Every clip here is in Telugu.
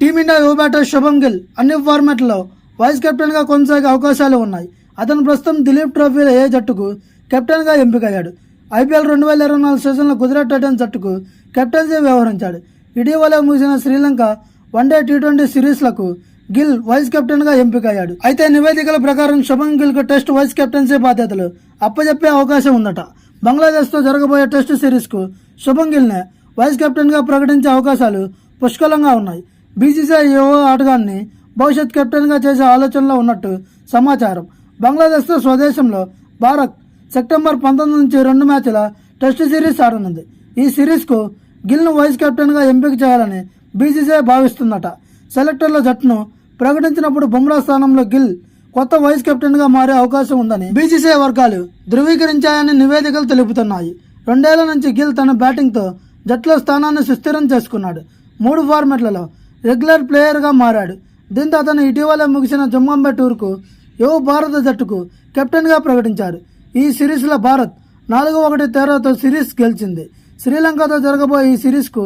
టీమిండియా యువ బ్యాటర్ శుభం గిల్ అన్ని ఫార్మాట్లలో వైస్ కెప్టెన్గా కొనసాగే అవకాశాలు ఉన్నాయి. అతను ప్రస్తుతం దిలీప్ ట్రోఫీలో ఏ జట్టుకు కెప్టెన్గా ఎంపికయ్యాడు? ఐపీఎల్ రెండు వేల ఇరవై నాలుగు సీజన్లో గుజరాత్ టైటన్స్ జట్టుకు కెప్టెన్సీ వ్యవహరించాడు. ఇటీవలే ముగిసిన Sri Lanka one day T twenty సిరీస్లకు Gill vice కెప్టెన్గా ఎంపికయ్యాడు. అయితే నివేదికల ప్రకారం శుభం గిల్కు టెస్ట్ వైస్ కెప్టెన్సీ బాధ్యతలు అప్పచెప్పే అవకాశం ఉందట. బంగ్లాదేశ్తో జరగబోయే టెస్ట్ సిరీస్కు శుభం గిల్నే వైస్ కెప్టెన్గా ప్రకటించే అవకాశాలు పుష్కలంగా ఉన్నాయి. బీసీసీఐ యువ ఆటగాన్ని భవిష్యత్ కెప్టెన్గా చేసే ఆలోచనలో ఉన్నట్టు సమాచారం. బంగ్లాదేశ్తో స్వదేశంలో భారత్ సెప్టెంబర్ పంతొమ్మిది నుంచి రెండు మ్యాచ్ల టెస్ట్ సిరీస్ ఆడనుంది. ఈ సిరీస్కు గిల్ను వైస్ కెప్టెన్గా ఎంపిక చేయాలని బీసీసీఐ భావిస్తుందట. సెలెక్టర్ల జట్టును ప్రకటించినప్పుడు బుమ్రా స్థానంలో గిల్ కొత్త వైస్ కెప్టెన్గా మారే అవకాశం ఉందని బీసీసీఐ వర్గాలు ధృవీకరించాయని నివేదికలు తెలుపుతున్నాయి. రెండేళ్ళ నుంచి గిల్ తన బ్యాటింగ్తో జట్లో స్థానాన్ని సుస్థిరం చేసుకున్నాడు. మూడు ఫార్మెట్లలో రెగ్యులర్ ప్లేయర్గా మారాడు. దీంతో అతను ఇటీవలే ముగిసిన జమ్మాంబే టూర్కు యువ భారత జట్టుకు కెప్టెన్గా ప్రకటించారు. ఈ సిరీస్లో భారత్ నాలుగు ఒకటి తేడాతో సిరీస్ గెలిచింది. శ్రీలంకతో జరగబోయే ఈ సిరీస్కు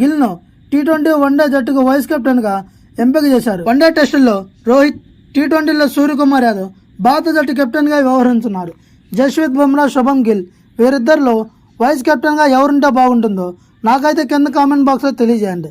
గిల్ను టీ ట్వంటీ వన్డే జట్టుకు వైస్ కెప్టెన్గా ఎంపిక చేశారు. వన్డే టెస్టుల్లో రోహిత్ టీ ట్వంటీలో సూర్యకుమార్ యాదవ్ భారత జట్టు కెప్టెన్గా వ్యవహరించున్నారు. జస్విత్ బుమ్రా శుభం గిల్ వీరిద్దరిలో వైస్ కెప్టెన్గా ఎవరుంటే బాగుంటుందో నాకైతే కింద కామెంట్ బాక్స్లో తెలియజేయండి.